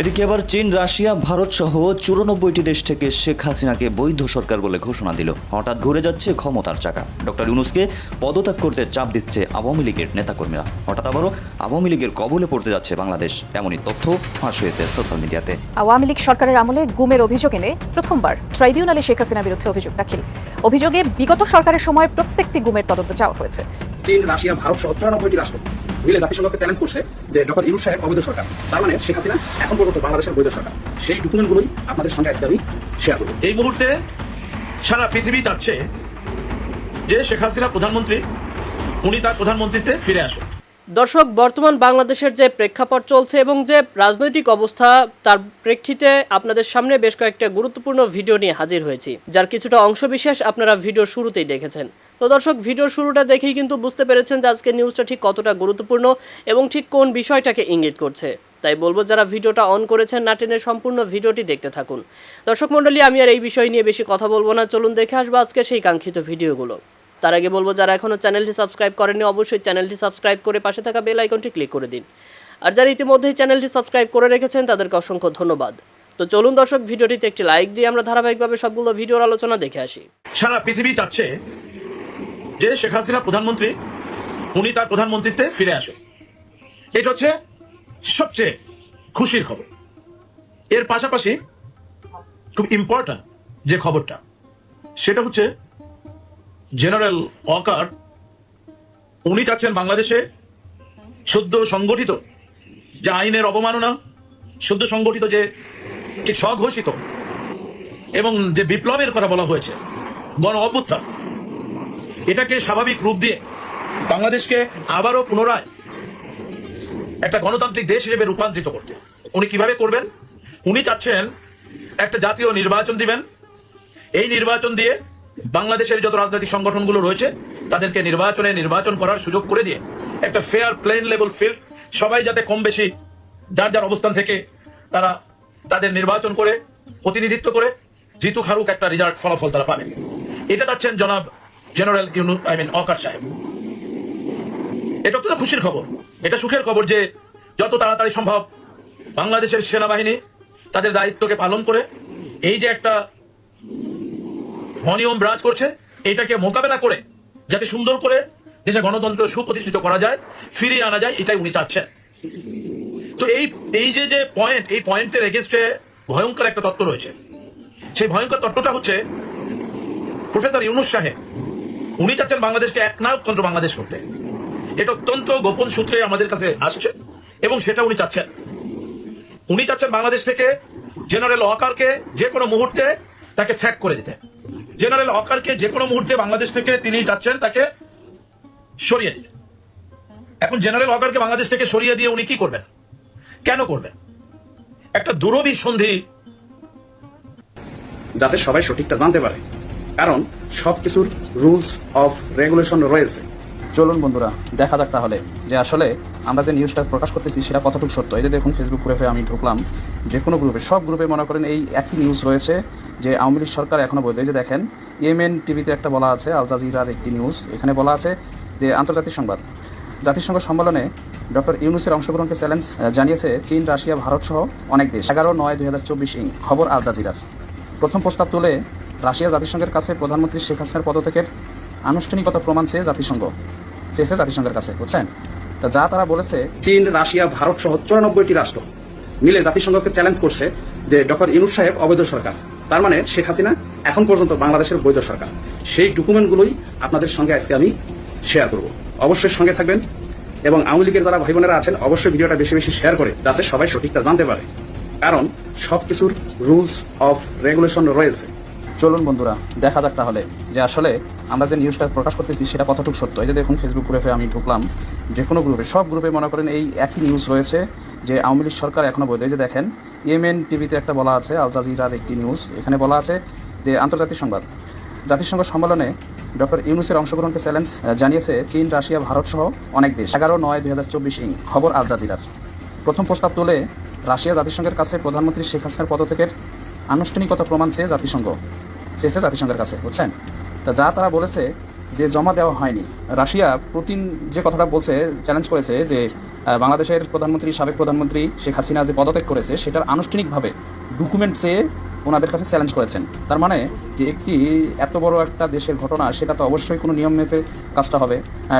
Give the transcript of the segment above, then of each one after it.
এদিকে এবার চীন রাশিয়া ভারত সহ চুরানব্বইটি দেশ থেকে শেখ হাসিনাকে বৈধ সরকার বলে ঘোষণা দিল। হঠাৎ ঘুরে যাচ্ছে ক্ষমতার চাকা। ডক্টর ইউনুসকে পদত্যাগ করতে চাপ দিচ্ছে আওয়ামী লীগের নেতাকর্মীরা। হঠাৎ আবারও আওয়ামী লীগের কবলে পড়তে যাচ্ছে বাংলাদেশ। এমনই তথ্য ফাঁস হয়েছে সোশ্যাল মিডিয়াতে। আওয়ামী লীগ সরকারের আমলে গুমের অভিযোগ এনে প্রথমবার ট্রাইব্যুনালে শেখ হাসিনার বিরুদ্ধে অভিযোগ দাখিল। অভিযোগে বিগত সরকারের সময় প্রত্যেকটি গুমের তদন্ত চাওয়া হয়েছে। চীন রাশিয়া ভারত সহ চুরানব্বইটি রাষ্ট্র মিলে জাতিসংঘকে চ্যালেঞ্জ করছে যে ডক্টর ইউনুস সাহেব অবৈধ সরকার। তার মানে শেখ হাসিনা এখন পর্যন্ত বাংলাদেশের বৈধ সরকার। সেই ডকুমেন্টগুলোই আপনাদের সঙ্গে আজকে আমি শেয়ার করব। এই মুহূর্তে সারা পৃথিবী চাচ্ছে যে শেখ হাসিনা প্রধানমন্ত্রী উনি তার প্রধানমন্ত্রীতে ফিরে আসুন দর্শক বর্তমান বাংলাদেশের যে প্রেক্ষাপট চলছে এবং যে রাজনৈতিক অবস্থা তার প্রেক্ষিতে আপনাদের সামনে বেশ কয়েকটা গুরুত্বপূর্ণ ভিডিও নিয়ে হাজির হয়েছি যার কিছুটা অংশবিশেষ আপনারা ভিডিও শুরুতেই দেখেছেন। তো দর্শক ভিডিওর শুরুটা দেখেই কিন্তু বুঝতে পেরেছেন যে আজকের নিউজটা ঠিক কতটা গুরুত্বপূর্ণ এবং ঠিক কোন বিষয়টাকে ইঙ্গিত করছে। তাই বলব, যারা ভিডিওটা অন করেছেন, না টেনে সম্পূর্ণ ভিডিওটি দেখতে থাকুন। দর্শক মণ্ডলী, আমি আর এই বিষয় নিয়ে বেশি কথা বলব না। চলুন দেখে আসব আজকে সেই কাঙ্ক্ষিত ভিডিওগুলো। তার আগে বলব, যারা এখনও চ্যানেলটি সাবস্ক্রাইব করেননি, অবশ্যই চ্যানেলটি সাবস্ক্রাইব করে পাশে থাকা বেল আইকনটি ক্লিক করে দিন। আর যারা ইতিমধ্যেই চ্যানেলটি সাবস্ক্রাইব করে রেখেছেন, তাদেরকে অসংখ্য ধন্যবাদ। তো চলুন দর্শক, ভিডিওটিতে একটি লাইক দিয়ে আমরা ধারাবাহিকভাবে সবগুলো ভিডিওর আলোচনা দেখে আসি। সারা পৃথিবী চাচ্ছে যে শেখ হাসিনা প্রধানমন্ত্রী, উনি তার প্রধানমন্ত্রীতে ফিরে আসুন। এটা হচ্ছে সবচেয়ে খুশির খবর। এর পাশাপাশি খুব ইম্পর্ট্যান্ট যে খবরটা, সেটা হচ্ছে জেনারেল ওয়াকার, উনি চাচ্ছেন বাংলাদেশে শুদ্ধ সংগঠিত যে আইনের অবমাননা, শুদ্ধ সংগঠিত যে স্বঘোষিত এবং যে বিপ্লবের কথা বলা হয়েছে, গণ অভ্যুত্থান এটাকে স্বাভাবিক রূপ দিয়ে বাংলাদেশকে আবারও পুনরায় একটা গণতান্ত্রিক দেশ হিসেবে রূপান্তরিত করতে। উনি কীভাবে করবেন? উনি চাচ্ছেন একটা জাতীয় নির্বাচন দিবেন। এই নির্বাচন দিয়ে বাংলাদেশের যত রাজনৈতিক সংগঠনগুলো রয়েছে, তাদেরকে নির্বাচনে নির্বাচন করার সুযোগ করে দিয়ে একটা ফেয়ার প্লেন লেভেল ফিল্ড সবাই যাতে কম বেশি যার যার অবস্থান থেকে তারা তাদের নির্বাচন করে, প্রতিনিধিত্ব করে, জিতু খারুক একটা রেজাল্ট ফলাফল তারা পাবেন। এটা চাচ্ছেন জনাব জেনারেল ইউনু আই মিন অকার সাহেব এটা তো খুশির খবর। এটা সুখের খবর যে যত তাড়াতাড়ি সম্ভব বাংলাদেশের সেনাবাহিনী তাদের দায়িত্বকে পালন করে এই যে একটা অনিয়ম বিরাজ করছে, এটাকে মোকাবেলা করে, যাতে সুন্দর করে দেশে গণতন্ত্র সুপ্রতিষ্ঠিত করা যায়, ফিরিয়ে আনা যায়, এটাই উনি চাচ্ছেন। তো এই এই যে যে পয়েন্ট এই পয়েন্টের এগেনস্টে ভয়ঙ্কর একটা তত্ত্ব রয়েছে। সেই ভয়ঙ্কর তত্ত্বটা হচ্ছে প্রফেসর ইউনুস সাহেব উনি চাচ্ছেন বাংলাদেশকে এক নায়কতন্ত্র বাংলাদেশ করতে। এটা অত্যন্ত গোপন সূত্রে আমাদের কাছে আসছে এবং সেটা উনি চাচ্ছেন। উনি চাচ্ছেন বাংলাদেশ থেকে জেনারেল ওয়াকারকে যে কোনো মুহূর্তে তাকে স্যাক করে দিতে। জেনারেল ওয়াকারকে যে কোনো মুহূর্তে বাংলাদেশ থেকে তিনি চাচ্ছেন তাকে সরিয়ে দিতে। এখন জেনারেল ওয়াকারকে বাংলাদেশ থেকে সরিয়ে দিয়ে উনি কি করবেন? কেন করবেন? একটা দুরবি সন্ধি। যাতে সবাই সঠিকটা জানতে পারে। কারণ সবকিছুর রুলস অফ রেগুলেশন রয়েছে। চলুন বন্ধুরা, দেখা যাক তাহলে যে আসলে আমরা যে নিউজটা প্রকাশ করতেছি সেটা কতটুকু সত্য। এই যে দেখুন ফেসবুক গ্রুপে আমি ঢুকলাম, যে কোনো গ্রুপে সব গ্রুপে মনে করেন এই একই নিউজ রয়েছে যে আওয়ামী লীগ সরকার এখনও বলবে যে দেখেন ইয়েমেন টিভিতে একটা বলা আছে আল জাজিরার একটি নিউজ এখানে বলা আছে যে আন্তর্জাতিক সংবাদ। জাতিসংঘ সম্মেলনে ডক্টর ইউনুসের অংশগ্রহণকে চ্যালেঞ্জ জানিয়েছে চীন, রাশিয়া ভারত সহ অনেক দেশ। এগারো নয় দুই হাজার চব্বিশ ইং, খবর আল জাজিরার প্রথম প্রস্তাব তুলে রাশিয়া জাতিসংঘের কাছে প্রধানমন্ত্রী শেখ হাসিনার পদত্যাগের আনুষ্ঠানিকতা প্রমাণ চেয়ে জাতিসংঘ চেয়েছে জাতিসংঘের কাছে, বুঝছেন? তা যা তারা বলেছে, চীন, রাশিয়া ভারত সহ চুরানব্বইটি রাষ্ট্র মিলে জাতিসংঘকে চ্যালেঞ্জ করছে যে ডক্টর ইউনুস সাহেব অবৈধ সরকার। তার মানে শেখ হাসিনা এখন পর্যন্ত বাংলাদেশের বৈধ সরকার। সেই ডকুমেন্টগুলোই আপনাদের সঙ্গে আজকে আমি শেয়ার করব। অবশ্যই সঙ্গে থাকবেন এবং আওয়ামী লীগের যারা ভাই বোনেরা আছেন, অবশ্যই ভিডিওটা বেশি বেশি শেয়ার করে, যাতে সবাই সঠিকটা জানতে পারে। কারণ সবকিছুর রুলস অফ রেগুলেশন রয়েছে। চলুন বন্ধুরা, দেখা যাক তাহলে যে আসলে আমরা যে নিউজটা প্রকাশ করতেছি সেটা কতটুকু সত্য। এই যে দেখুন ফেসবুক গ্রুপে আমি ঢুকলাম, যে কোনো গ্রুপে সব গ্রুপে মনে করেন এই একই নিউজ রয়েছে যে আওয়ামী লীগ সরকার এখনও বলবে যে দেখেন ইয়েমেন টিভিতে একটা বলা আছে আল জাজিরার একটি নিউজ এখানে বলা আছে যে আন্তর্জাতিক সংবাদ, জাতিসংঘ সম্মেলনে ডক্টর ইউনুসের অংশগ্রহণকে চ্যালেঞ্জ জানিয়েছে চীন, রাশিয়া, ভারত সহ অনেক দেশ। এগারো নয় দুই হাজার চব্বিশ ইং, খবর আল জাজিরার প্রথম প্রস্তাব তুলে রাশিয়া জাতিসংঘের কাছে প্রধানমন্ত্রী শেখ হাসিনার পদত্যাগের আনুষ্ঠানিকতা প্রমাণ চেয়ে জাতিসংঘ। চেয়েছে জাতিসংঘের কাছে, বুঝছেন? তা যা তারা বলেছে যে জমা দেওয়া হয়নি। রাশিয়া পুতিন যে কথাটা বলছে চ্যালেঞ্জ করেছে যে বাংলাদেশের প্রধানমন্ত্রী, সাবেক প্রধানমন্ত্রী শেখ হাসিনা যে পদত্যাগ করেছে, সেটার আনুষ্ঠানিকভাবে ডকুমেন্ট চেয়ে ওনাদের কাছে চ্যালেঞ্জ করেছেন। তার মানে যে একটি এত বড় একটা দেশের ঘটনা, সেটা তো অবশ্যই কোনো নিয়ম মেপে কাজটা হবে।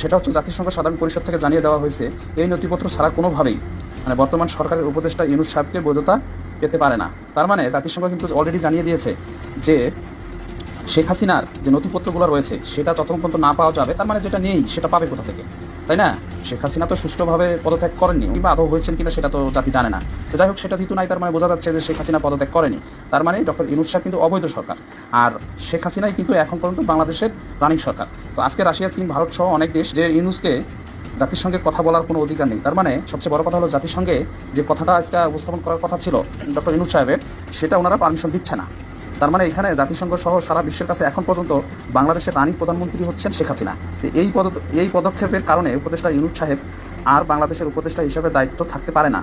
সেটা হচ্ছে জাতিসংঘ সাধারণ পরিষদ থেকে জানিয়ে দেওয়া হয়েছে, এই নথিপত্র ছাড়া কোনোভাবেই মানে বর্তমান সরকারের উপদেষ্টা ইউনুস সাহেবকে বৈধতা পেতে পারে না। তার মানে জাতিসংঘ কিন্তু অলরেডি জানিয়ে দিয়েছে যে শেখ হাসিনার যে নথিপত্রগুলো রয়েছে, সেটা যতক্ষণ পর্যন্ত না পাওয়া যাবে, তার মানে যেটা নেই, সেটা পাবে কোথা থেকে? তাই না? শেখ হাসিনা তো সুষ্ঠুভাবে পদত্যাগ করেননি কিংবা আদৌ হয়েছেন কিনা সেটা তো জাতি জানে না। তো যাই হোক, সেটা যেহেতু নাই, তার মানে বোঝা যাচ্ছে যে শেখ হাসিনা পদত্যাগ করেনি। তার মানে ডক্টর ইনুস শাহ কিন্তু অবৈধ সরকার। আর শেখ হাসিনাই কিন্তু এখন পর্যন্ত বাংলাদেশের রানিং সরকার। তো আজকে রাশিয়া, চীন, ভারত সহ অনেক দেশ যে ইউনুসকে জাতিসংঘে কথা বলার কোনো অধিকার নেই, তার মানে সবচেয়ে বড় কথা হলো জাতিসংঘে যে কথাটা আজকে উপস্থাপন করার কথা ছিল ডক্টর ইনুস সাহেবের, সেটা ওনারা পারমিশন দিচ্ছে না। তার মানে এখানে জাতিসংঘ সহ সারা বিশ্বের কাছে এখন পর্যন্ত বাংলাদেশের রানিং প্রধানমন্ত্রী হচ্ছেন শেখ হাসিনা। এই পদ এই পদক্ষেপের কারণে উপদেষ্টা ইউনুস সাহেব আর বাংলাদেশের উপদেষ্টা হিসেবে দায়িত্ব থাকতে পারে না।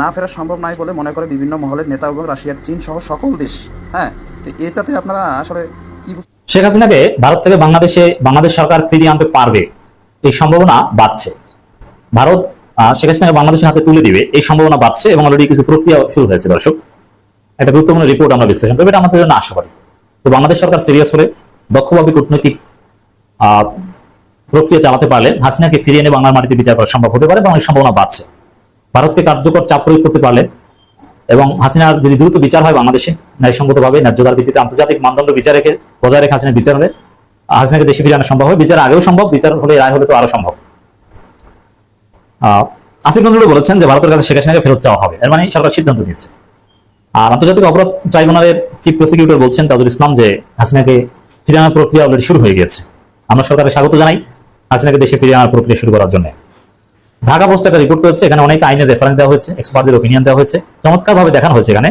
না ফেরা সম্ভব নাই বলে মনে করে বিভিন্ন মহলের নেতা এবং রাশিয়ার চীন সহ সকল দেশ। হ্যাঁ তো এটাতে আপনারা আসলে কি শেখ হাসিনাকে ভারত থেকে বাংলাদেশে বাংলাদেশ সরকার ফিরিয়ে আনতে পারবে, এই সম্ভাবনা বাড়ছে। ভারত শেখ হাসিনাকে বাংলাদেশের হাতে তুলে দিবে, এই সম্ভাবনা বাড়ছে এবং অলরেডি কিছু প্রক্রিয়া শুরু হয়েছে দর্শক। একটা গুরুত্বপূর্ণ রিপোর্ট আমরা বিশ্লেষণ করব, এটা আমাদের জন্য আশা করি। তো বাংলাদেশ সরকার সিরিয়াস হলে দক্ষভাবে কূটনৈতিক প্রক্রিয়া চালাতে পারলে হাসিনাকে ফিরিয়ে এনে বাংলার মাটিতে বিচার করা সম্ভব হতে পারে এবং এই সম্ভাবনা বাড়ছে। ভারতকে কার্যকর চাপ প্রয়োগ করতে পারলে এবং হাসিনার যদি দ্রুত বিচার হয় বাংলাদেশে, ন্যায়সঙ্গতভাবে ন্যায্যতার ভিত্তিতে আন্তর্জাতিক মানদণ্ড বিচার রেখে, বজায় রেখে হাসিনার বিচার হলে, হাসিনাকে দেশে ফিরে আনা সম্ভব হবে। বিচার আগেও সম্ভব, বিচার হলে রায় হলে তো আরও সম্ভব। আসিফ নজরুল বলেছেন যে ভারতের কাছে শেখ হাসিনাকে ফেরত চাওয়া হবে। এর মানে সরকার সিদ্ধান্ত নিয়েছে। আর আন্তর্জাতিক অপরাধ ট্রাইব্যুনালের চিফ প্রসিকিউটর বলছেন তাজুল ইসলাম যে হাসিনাকে ফিরে আনার প্রক্রিয়া অলরেডি শুরু হয়ে গিয়েছে। আমরা সরকারের স্বাগত জানাই হাসিনাকে দেশে ফিরে আনার প্রক্রিয়া শুরু করার জন্য। ঢাকা পোস্ট একটা রিপোর্ট করেছে, এখানে অনেক আইনের রেফারেন্স দেওয়া হয়েছে এক্সপার্টদের ওপিনিয়ন দেওয়া হয়েছে চমৎকার ভাবে দেখানো হয়েছে এখানে।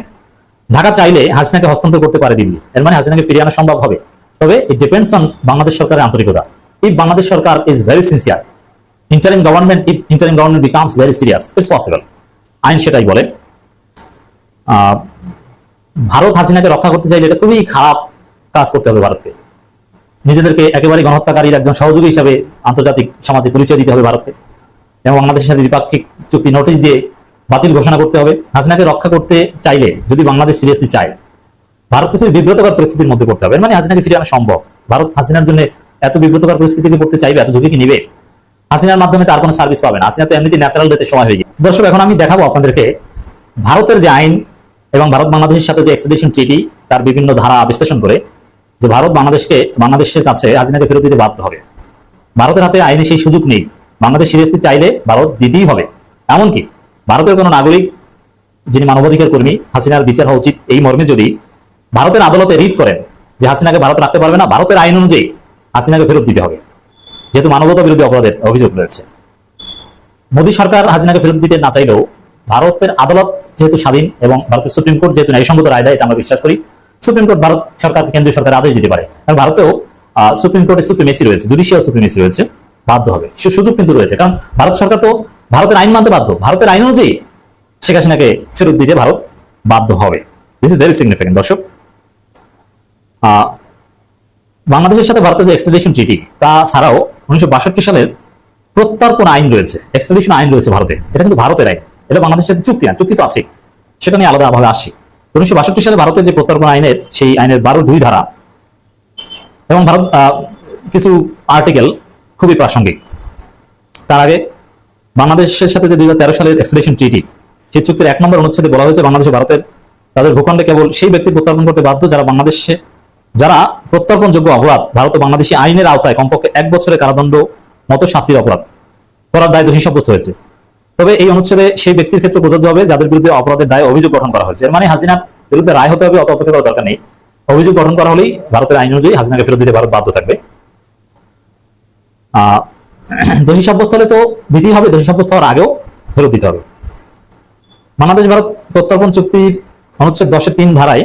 ঢাকা চাইলে হাসিনাকে হস্তান্তর করতে পারে দিল্লি, এর মানে হাসিনাকে ফিরিয়ে আনা সম্ভব হবে। তবে ইট ডিপেন্ডস অন বাংলাদেশ সরকারের আন্তরিকতা। If Bangladesh sarkar is very sincere interim government if interim government becomes very serious it's possible আইন সেটাই বলে। ভারত হাসিনাকে রক্ষা করতে চাইলে এটা খুবই খারাপ কাজ করতে হবে ভারতকে। নিজেদেরকে একেবারে গণহত্যাকারীর একজন সহযোগী হিসাবে আন্তর্জাতিক সমাজে পরিচয় দিতে হবে ভারতকে এবং বাংলাদেশের সাথে দ্বিপাক্ষিক চুক্তি নোটিশ দিয়ে বাতিল ঘোষণা করতে হবে। হাসিনাকে রক্ষা করতে চাইলে যদি বাংলাদেশ সিরিয়াসলি চায়, ভারতকে খুবই বিব্রতকর পরিস্থিতির মধ্যে পড়তে হবে। মানে হাসিনাকে ফিরিয়ে আনা সম্ভব। ভারত হাসিনার জন্য এত বিব্রতকর পরিস্থিতিকে পড়তে চাইবে, এত ঝুঁকি কি নিবে? হাসিনার মাধ্যমে তার কোনো সার্ভিস পাবে না। হাসিনা তো এমনিতে ন্যাচারাল ডেথের সময় হয়ে গিয়ে দর্শক, এখন আমি দেখাবো আপনাদেরকে ভারতের যে আইন এবং ভারত বাংলাদেশের সাথে যে এক্সট্রাডিশন ট্রিটি তার বিভিন্ন ধারা বিশ্লেষণ করে যে ভারত বাংলাদেশকে, বাংলাদেশের কাছে হাসিনাকে ফেরত দিতে বাধ্য হবে। ভারতের হাতে আইনে সেই সুযোগ নেই। বাংলাদেশ সিরিয়াসলি চাইলে ভারত দিতেই হবে। এমনকি ভারতের কোনো নাগরিক, যিনি মানবাধিকার কর্মী, হাসিনার বিচার হওয়া উচিত এই মর্মে যদি ভারতের আদালতে রিট করেন যে হাসিনাকে ভারত রাখতে পারবে না, ভারতের আইন অনুযায়ী হাসিনাকে ফেরত দিতে হবে। যেহেতু মানবতা বিরোধী অপরাধের অভিযোগ রয়েছে। মোদী সরকার হাসিনাকে ফেরত দিতে না চাইলেও ভারতের আদালত যেহেতু স্বাধীন এবং ভারতের সুপ্রিম কোর্ট যেহেতু ন্যায়সঙ্গত রায় দেয়, এটা আমরা বিশ্বাস করি, সুপ্রিম কোর্ট ভারত সরকার কেন্দ্রীয় সরকার আদেশ দিতে পারে। কারণ ভারতেও সুপ্রিম কোর্টের সুপ্রিমেসি রয়েছে জুডিশিয়াল সুপ্রিমেসি রয়েছে, বাধ্য হবে। সে সুযোগ কিন্তু রয়েছে, কারণ ভারত সরকার তো ভারতের আইন মানতে বাধ্য। ভারতের আইন অনুযায়ী শেখ হাসিনাকে ফেরত দিতে ভারত বাধ্য হবে। দিস ইজ ভেরি সিগনিফিকেন্ট দর্শক। বাংলাদেশের সাথে ভারতের যে এক্সট্রাডিশন ট্রিটি তা ছাড়াও উনিশশো বাষট্টি সালের প্রত্যর্পণ আইন রয়েছে এক্সট্রাডিশন আইন রয়েছে ভারতে। এটা কিন্তু ভারতের আইন। এটা বাংলাদেশের সাথে চুক্তি না, চুক্তি তো আছে। সেটা নিয়ে আলাদাভাবে আসছি উনিশশো বাষট্টি সালে ভারতের যে প্রত্যর্পণ আইনের, সেই আইনের বারো দুই ধারা, এবং ভারত কিছু আর্টিকেল খুবই প্রাসঙ্গিক। তার আগে বাংলাদেশের সাথে যে দুই সালের এক্সট্রাডিশন ট্রিটি সেই চুক্তির এক নম্বর অনুচ্ছেদে বলা হয়েছে বাংলাদেশ ভারতের, তাদের ভূখণ্ডে কেবল সেই ব্যক্তি প্রত্যর্পণ করতে বাধ্য যারা বাংলাদেশে, যারা প্রত্যর্পণযোগ্য অপরাধ, ভারত ও বাংলাদেশি আইনের আওতায় কমপক্ষে এক বছরের কারাদণ্ড মতো শাস্তির অপরাধ করার দায় দোষী সাব্যস্ত হয়েছে। তবে এই অনুচ্ছেদে সেই ব্যক্তির ক্ষেত্রে প্রযোজ্য হবে যাদের বিরুদ্ধে অপরাধের দায় অভিযোগ গঠন করা হয়েছে। এর মানে হাসিনার বিরুদ্ধে রায় হতে হবে, অত অপেক্ষা করার দরকার নেই। অভিযোগ গঠন করা হলেই ভারতের আইন অনুযায়ী হাসিনাকে ফেরত দিতে ভারত বাধ্য থাকবে। দোষী সাব্যস্ত হলে তো দিতেই হবে, দোষী সাব্যস্ত হওয়ার আগেও ফেরত দিতে হবে। বাংলাদেশ ভারত প্রত্যর্পণ চুক্তির অনুচ্ছেদ দশের তিন ধারায়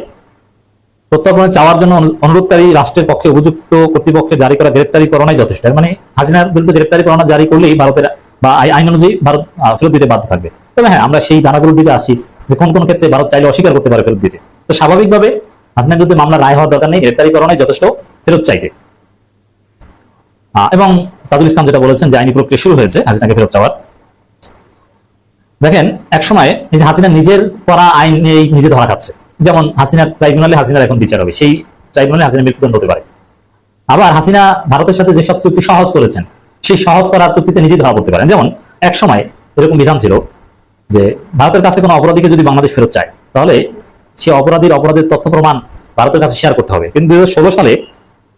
প্রত্যর্পণে চাওয়ার জন্য অনুরোধকারী রাষ্ট্রের পক্ষে উপযুক্ত কর্তৃপক্ষে জারি করা গ্রেপ্তারি পরোয়ানাই যথেষ্ট মানে হাসিনার বিরুদ্ধে গ্রেপ্তারি পরোয়ানা জারি করলেই ভারতের বা আইন অনুযায়ী ভারত ফেরত দিতে বাধ্য থাকবে। তবে হ্যাঁ আমরা সেই ধারাগুলোর দিকে আসি যে কোন কোন ক্ষেত্রে ভারত চাইলে অস্বীকার করতে পারে ফেরত দিতে। তো স্বাভাবিকভাবে হাসিনার বিরুদ্ধে মামলা রায় হওয়ার দরকার নেই, গ্রেপ্তারি পরোয়ানাই যথেষ্ট ফেরত চাইতে। এবং তাজুল ইসলাম যেটা বলেছেন যে আইনি প্রক্রিয়া শুরু হয়েছে, হাসিনাকে ফেরত চাওয়ার। দেখেন এক সময় এই যে হাসিনা নিজের করা আইন নিজে ধরা খাচ্ছে। যেমন হাসিনার ট্রাইব্যুনালে হাসিনার এখন বিচার হবে, সেই ট্রাইব্যুনালে হাসিনা মৃত্যুদণ্ড হতে পারে। আবার হাসিনা ভারতের সাথে যেসব চুক্তি সহজ করেছেন সেই সহজ করার চুক্তিতে নিজেই ধরা পড়তে পারেন। যেমন, এক সময় এরকম বিধান ছিল যে ভারতের কাছে কোনো অপরাধীকে যদি বাংলাদেশ ফেরত চায়, তাহলে সে অপরাধীর অপরাধের তথ্য প্রমাণ ভারতের কাছে শেয়ার করতে হবে। কিন্তু দুই সালে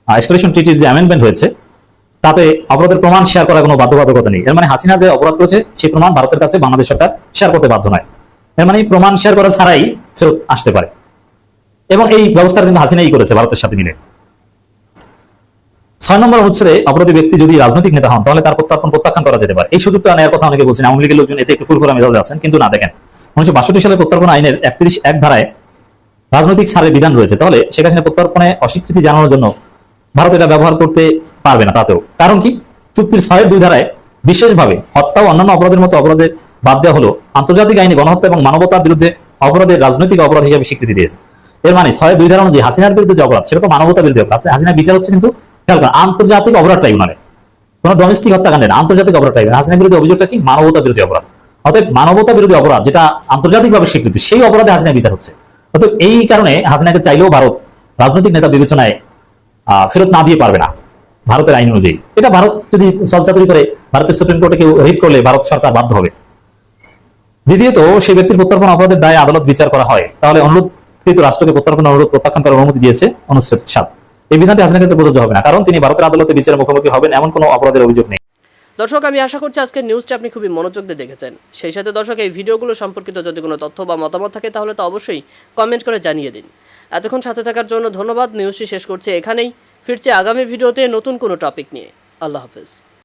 এক্সট্রেশন ট্রিটির যে অ্যামেন্ডমেন্ট হয়েছে, তাতে অপরাধের প্রমাণ শেয়ার করার কোনো বাধ্যবাধকতা নেই। এর মানে হাসিনা যে অপরাধ করেছে, সেই প্রমাণ ভারতের কাছে বাংলাদেশ সরকার শেয়ার করতে বাধ্য নয়। এর মানে প্রমাণ শেয়ার করা ছাড়াই ফেরত আসতে পারে। এবং এই ব্যবস্থা কিন্তু হাসিনাই করেছে ভারতের সাথে মিলে। ছয় নম্বর অনুচ্ছেদে অপরাধী ব্যক্তি যদি রাজনৈতিক নেতা হন, তাহলে তার প্রত্যার্পণ প্রত্যাখ্যান করা যেতে পারে। এই সুযোগটা নেওয়ার কথা অনেকে বলছেন, আওয়ামী লীগের লোকজন এতে একটু ফুরফুরা মেজাজে আছেন, কিন্তু না, দেখেন। উনিশশো বাষট্টি সালে প্রত্যার্পণ আইনের একত্রিশ এক ধারায় রাজনৈতিক ছাড়ের বিধান রয়েছে। তাহলে হাসিনা প্রত্যার্পণে অস্বীকৃতি জানানোর জন্য ভারত এটা ব্যবহার করতে পারবে না তাতেও। কারণ কি? চুক্তির ছয়ের দুই ধারায় বিশেষভাবে হত্যা ও অন্যান্য অপরাধের মতো অপরাধের বাদ দেওয়া হলো আন্তর্জাতিক আইনে গণহত্যা এবং মানবতার বিরুদ্ধে অপরাধের রাজনৈতিক অপরাধ হিসেবে স্বীকৃতি দিয়েছে। এর মানে ছয় দুই ধারা অনুযায়ী হাসিনার বিরুদ্ধে যে অপরাধ, সেটা তো মানবতার বিরুদ্ধে অপরাধ। হাসিনা বিচার হচ্ছে কিন্তু খেয়াল করেন আন্তর্জাতিক অপরাধ ট্রাইব্যুনালে কোন ডোমেস্টিক হত্যাকাণ্ডের না, আন্তর্জাতিক অপরাধ ট্রাইব্যুনাল হাসিনার বিরুদ্ধে অভিযোগটা কি? মানবতা বিরোধী অপরাধ। অতএব মানবতা বিরোধী অপরাধ যেটা আন্তর্জাতিকভাবে স্বীকৃতি সেই অপরাধে হাসিনা বিচার হচ্ছে। অতএব এই কারণে হাসিনাকে চাইলেও ভারত রাজনৈতিক নেতা বিবেচনায় ফেরত না দিয়ে পারবে না ভারতের আইন অনুযায়ী। এটা ভারত যদি সলচাতুরি করে ভারতের সুপ্রিম কোর্টে কেউ রিট করলে ভারত সরকার বাধ্য হবে। দ্বিতীয়ত সেই ব্যক্তির প্রত্যর্পণ অপরাধের দায়ে আদালত বিচার করা হয়। তাহলে অনুরোধকৃত রাষ্ট্রকে প্রত্যর্পণ অনুরোধ প্রত্যাখ্যান করার অনুমতি দিয়েছে অনুচ্ছেদ সাত। এই বিধানটি আসলে ক্ষেত্রে প্রযোজ্য হবে না, কারণ তিনি ভারতের আদালতে বিচারের মুখোমুখি হবেন এমন কোনো অপরাধের অভিযোগ নেই। দর্শক, আমি আশা করছি আজকের নিউজটা আপনি খুবই মনোযোগ দিয়ে দেখেছেন। সেই সাথে দর্শক, এই ভিডিওগুলো সম্পর্কিত যদি কোনো তথ্য বা মতামত থাকে, তাহলে তো অবশ্যই কমেন্ট করে জানিয়ে দিন। এতক্ষণ সাথে থাকার জন্য ধন্যবাদ। নিউজটি শেষ করছে এখানেই। ফিরছে আগামী ভিডিওতে নতুন কোনো টপিক নিয়ে। আল্লাহ হাফেজ।